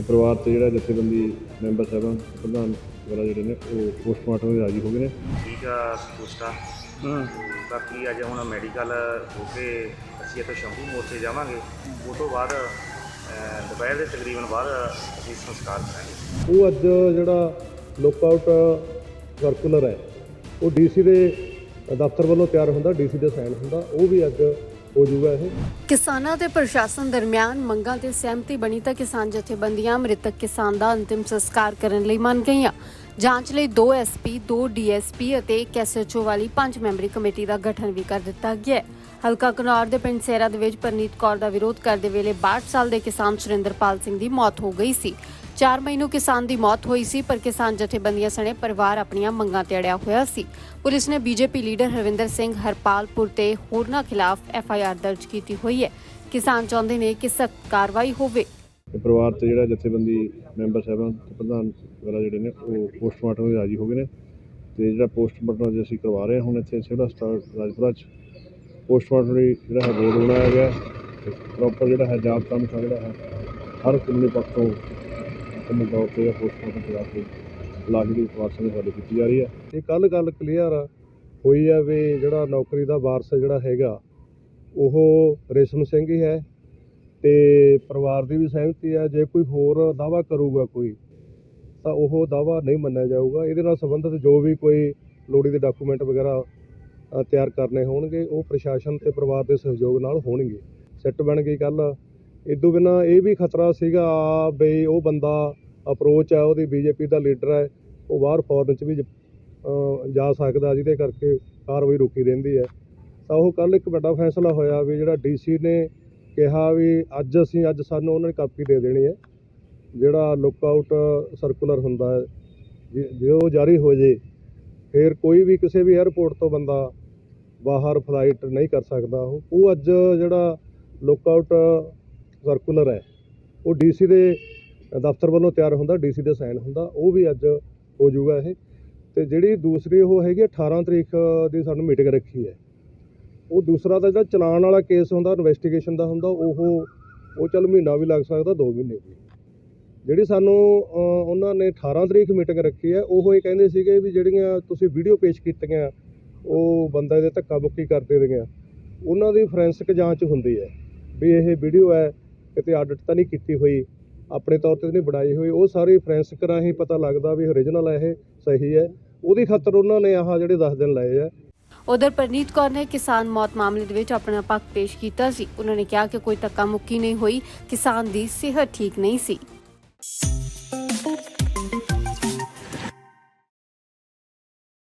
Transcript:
ਤੇ ਪਰਿਵਾਰ ਤੇ ਜਿਹੜਾ ਜਥੇਬੰਦੀ ਮੈਂਬਰ ਸਾਹਿਬਾਨ ਪ੍ਰਧਾਨ ਵਗੈਰਾ ਜਿਹੜੇ ਨੇ ਉਹ ਪੋਸਟਮਾਰਟਮ ਦੇ ਰਾਜੀ ਹੋ ਗਏ ਨੇ। ਠੀਕ ਆ ਪੁਸਤਾ ਬਾਕੀ ਅੱਜ ਹੁਣ ਮੈਡੀਕਲ ਹੋ ਕੇ ਅਸੀਂ ਇੱਥੇ ਸ਼ੰਭੂ ਮੋਰਚੇ ਜਾਵਾਂਗੇ। ਉਹ ਤੋਂ ਬਾਅਦ ਅਹ, ਦੁਪਹਿਰ ਦੇ ਤਕਰੀਬਨ ਬਾਅਦ ਅਸੀਂ ਸੰਸਕਾਰ ਕਰਾਂਗੇ। ਉਹ ਅੱਜ ਜਿਹੜਾ ਲੁੱਕਆਊਟ ਸਰਕੂਲਰ ਹੈ ਉਹ ਡੀਸੀ ਦੇ ਦਫ਼ਤਰ ਵੱਲੋਂ ਤਿਆਰ ਹੁੰਦਾ ਡੀਸੀ ਦੇ ਸਾਈਨ ਹੁੰਦਾ ਉਹ ਵੀ ਅੱਜ ਹੋ ਜਾਊਗਾ ਇਹ? ਕਿਸਾਨਾਂ ਤੇ ਪ੍ਰਸ਼ਾਸਨ ਦਰਮਿਆਨ ਮੰਗਾਂ ਤੇ ਸਹਿਮਤੀ ਬਣੀ ਤਾਂ ਕਿਸਾਨ ਜਥੇਬੰਦੀਆਂ ਮ੍ਰਿਤਕ ਕਿਸਾਨ ਦਾ ਅੰਤਿਮ ਸੰਸਕਾਰ ਕਰਨ ਲਈ ਮੰਨ ਗਈਆਂ। ਜਾਂਚ ਲਈ 2 ਐਸਪੀ 2 ਡੀਐਸਪੀ ਅਤੇ ਇੱਕ ਐਸਐਚਓ ਵਾਲੀ ਪੰਜ ਮੈਂਬਰੀ ਕਮੇਟੀ ਦਾ ਗਠਨ ਵੀ ਕਰ ਦਿੱਤਾ ਗਿਆ ਹੈ। ਹਲਕਾ ਕਨੌਰ ਦੇ ਪਿੰਡ ਸੇਰਾ ਦੇ ਵਿੱਚ ਪਰਨੀਤ ਕੌਰ ਦਾ ਵਿਰੋਧ ਕਰਦੇ ਵੇਲੇ 62 ਸਾਲ ਦੇ ਕਿਸਾਨ ਸੁਰਿੰਦਰਪਾਲ ਸਿੰਘ ਦੀ ਮੌਤ ਹੋ ਗਈ ਸੀ। 4 ਮਈ ਨੂੰ ਕਿਸਾਨ ਦੀ ਮੌਤ ਹੋਈ ਸੀ, ਪਰ ਕਿਸਾਨ ਜਥੇਬੰਦੀਆਂ ਸਣੇ ਪਰਿਵਾਰ ਆਪਣੀਆਂ ਮੰਗਾਂ ਤੇ ਅੜਿਆ ਹੋਇਆ ਸੀ। ਪੁਲਿਸ ਨੇ ਬੀਜੇਪੀ ਲੀਡਰ ਹਰਵਿੰਦਰ ਸਿੰਘ ਹਰਪਾਲਪੁਰ ਤੇ ਹੋਰਨਾਂ ਖਿਲਾਫ ਐਫਆਈਆਰ ਦਰਜ ਕੀਤੀ ਹੋਈ ਹੈ। ਕਿਸਾਨ ਚਾਹੁੰਦੇ ਨੇ ਕਿ ਸਖਤ ਕਾਰਵਾਈ ਹੋਵੇ। ਤੇ ਪਰਿਵਾਰ ਤੇ ਜਿਹੜਾ ਜਥੇਬੰਦੀ ਮੈਂਬਰ ਸਾਹਿਬਾਨ ਤੇ ਪ੍ਰਧਾਨ ਵਗੈਰਾ ਜਿਹੜੇ ਨੇ, ਉਹ ਪੋਸਟਮਾਰਟਮ ਦੇ ਰਾਜੀ ਹੋ ਗਏ ਨੇ। ਤੇ ਜਿਹੜਾ ਪੋਸਟਮਾਰਟਮ ਅੱਜ ਅਸੀਂ ਕਰਵਾ ਰਹੇ ਹਾਂ ਹੁਣ ਇੱਥੇ ਸਿਵਲ ਹਸਪਤਾਲ ਰਾਜਪੁਰਾ 'ਚ, ਪੋਸਟਮਾਰਟਮ ਲਈ ਜਿਹੜਾ ਹੈ ਬੋਰਡ ਬਣਾਇਆ ਗਿਆ। ਪ੍ਰੋਪਰ ਜਿਹੜਾ ਹੈ ਜਾਬਤਾ ਅਨੁਸਾਰ ਜਿਹੜਾ ਹੈ। ਹਰ ਕਾਨੂੰਨੀ ਪੱਖ ਤੋਂ ਤੌਰ ਤੇ ਪੋਸਟਮਾਰਟਮ ਕਰਾ ਕੇ ਲਾਸ਼ ਦੀ ਵਾਰਸਾਂ ਦੀ ਹਵਾਲੇ ਕੀਤੀ ਜਾ ਰਹੀ ਹੈ। ਇਹ ਕੱਲ ਗੱਲ ਕਲੀਅਰ ਹੋਈ ਆ ਵੀ ਜਿਹੜਾ ਨੌਕਰੀ ਦਾ ਵਾਰਸ ਜਿਹੜਾ ਹੈਗਾ, ਉਹ ਰੇਸ਼ਮ ਸਿੰਘ ਹੀ ਹੈ ਤੇ ਪਰਿਵਾਰ ਦੀ ਵੀ ਸਹਿਮਤੀ ਹੈ, ਜੇ ਕੋਈ ਹੋਰ ਦਾਵਾ ਕਰੂਗਾ ਕੋਈ, ਤਾਂ ਉਹ ਦਾਵਾ ਨਹੀਂ ਮੰਨਿਆ ਜਾਊਗਾ। ਇਹਦੇ ਨਾਲ ਸੰਬੰਧਿਤ ਜੋ ਵੀ ਕੋਈ ਲੋੜੀ ਦੇ ਡਾਕੂਮੈਂਟ ਵਗੈਰਾ ਤਿਆਰ ਕਰਨੇ ਹੋਣਗੇ, ਉਹ ਪ੍ਰਸ਼ਾਸਨ ਤੇ ਪਰਿਵਾਰ ਦੇ ਸਹਿਯੋਗ ਨਾਲ ਹੋਣਗੇ। ਸੈੱਟ ਬਣ ਗਈ ਕੱਲ ਇਦੋਂ ਬਿਨਾ ਇਹ ਵੀ ਖਤਰਾ ਸੀਗਾ ਬਈ ਉਹ ਬੰਦਾ ਅਪਰੋਚ ਹੈ, ਉਹਦੀ ਬੀਜੇਪੀ ਦਾ ਲੀਡਰ ਹੈ, ਉਹ ਬਾਹਰ ਫੋਰਨ ਚ ਵੀ ਜਾ ਸਕਦਾ ਜਿਹਦੇ ਕਰਕੇ ਕਾਰਵਾਈ ਰੋਕੀ ਰਹਿੰਦੀ ਹੈ। ਤਾਂ ਉਹ ਕੱਲ ਇੱਕ ਵੱਡਾ ਫੈਸਲਾ ਹੋਇਆ ਵੀ ਜਿਹੜਾ ਡੀਸੀ ਨੇ ਕਿਹਾ ਵੀ ਅੱਜ ਅਸੀਂ, ਅੱਜ ਸਾਨੂੰ ਉਹਨਾਂ ਨੇ ਕਾਪੀ ਦੇ ਦੇਣੀ ਹੈ, ਜਿਹੜਾ ਲੁੱਕਆਊਟ ਸਰਕੂਲਰ ਹੁੰਦਾ ਹੈ, ਜੇ ਜੇ ਉਹ ਜਾਰੀ ਹੋ ਜੇ, ਫਿਰ ਕੋਈ ਵੀ ਕਿਸੇ ਵੀ 에ਅਰਪੋਰਟ ਤੋਂ ਬੰਦਾ ਬਾਹਰ ਫਲਾਈਟ ਨਹੀਂ ਕਰ ਸਕਦਾ। ਉਹ ਅੱਜ ਜਿਹੜਾ ਲੁੱਕਆਊਟ ਸਰਕੂਲਰ ਹੈ। ਉਹ ਡੀਸੀ ਦੇ ਦਫ਼ਤਰ ਵੱਲੋਂ ਤਿਆਰ ਹੁੰਦਾ ਡੀਸੀ ਦੇ ਸਾਈਨ ਹੁੰਦਾ, ਉਹ ਵੀ ਅੱਜ ਹੋ ਜਾਊਗਾ ਇਹ। ਤੇ ਜਿਹੜੀ ਦੂਸਰੀ ਉਹ ਹੈਗੀ ਹੈ 18 ਤਰੀਕ ਦੀ ਸਾਨੂੰ ਮੀਟਿੰਗ ਰੱਖੀ ਹੈ। ਉਹ ਦੂਸਰਾ ਤਾਂ ਜਿਹੜਾ ਚਲਾਨ ਵਾਲਾ ਕੇਸ ਹੁੰਦਾ ਇਨਵੈਸਟੀਗੇਸ਼ਨ ਦਾ ਹੁੰਦਾ, ਉਹ ਉਹ ਚੱਲ ਮਹੀਨਾ ਵੀ ਲੱਗ ਸਕਦਾ 2 ਮਹੀਨੇ ਵੀ। ਜਿਹੜੀ ਸਾਨੂੰ ਉਹਨਾਂ ਨੇ 18 ਤਰੀਕ ਮੀਟਿੰਗ ਰੱਖੀ ਹੈ, ਉਹ ਇਹ ਕਹਿੰਦੇ ਸੀਗੇ ਵੀ ਜਿਹੜੀਆਂ ਤੁਸੀਂ ਵੀਡੀਓ ਪੇਸ਼ ਕੀਤੀਆਂ, ਉਹ ਬੰਦਾ ਦੇ ਧੱਕਾ ਮੁੱਕੀ ਕਰਦੇ ਦੀਆਂ ਉਹਨਾਂ ਦੀ ਫੋਰੈਂਸਿਕ ਜਾਂਚ ਹੁੰਦੀ ਹੈ ਵੀ ਇਹ ਵੀਡੀਓ ਹੈ ਕਿਤੇ ਆਡਿਟ ਤਾਂ ਨਹੀਂ ਕੀਤੀ ਹੋਈ, ਆਪਣੇ ਤੌਰ ਤੇ ਨਹੀਂ ਬਣਾਈ ਹੋਈ, ਉਹ ਸਾਰੀ ਫੋਰੈਂਸਿਕ ਰਾਹੀਂ ਪਤਾ ਲੱਗਦਾ ਵੀ ਓਰੀਜਨਲ ਹੈ ਇਹ, ਸਹੀ ਹੈ। ਉਹਦੀ ਖਾਤਰ ਉਹਨਾਂ ਨੇ ਆਹ ਜਿਹੜੇ 10 ਦਿਨ ਲਏ ਆ। ਉਧਰ ਪਰਨੀਤ ਕੌਰ ਨੇ ਕਿਸਾਨ ਮੌਤ ਮਾਮਲੇ ਦੇ ਵਿੱਚ ਆਪਣਾ ਪੱਖ ਪੇਸ਼ ਕੀਤਾ ਸੀ। ਉਹਨਾਂ ਨੇ ਕਿਹਾ ਕਿ ਕੋਈ ਧੱਕਾ ਮੁੱਕੀ ਨਹੀਂ ਹੋਈ, ਕਿਸਾਨ ਦੀ ਸਿਹਤ ਠੀਕ ਨਹੀਂ ਸੀ।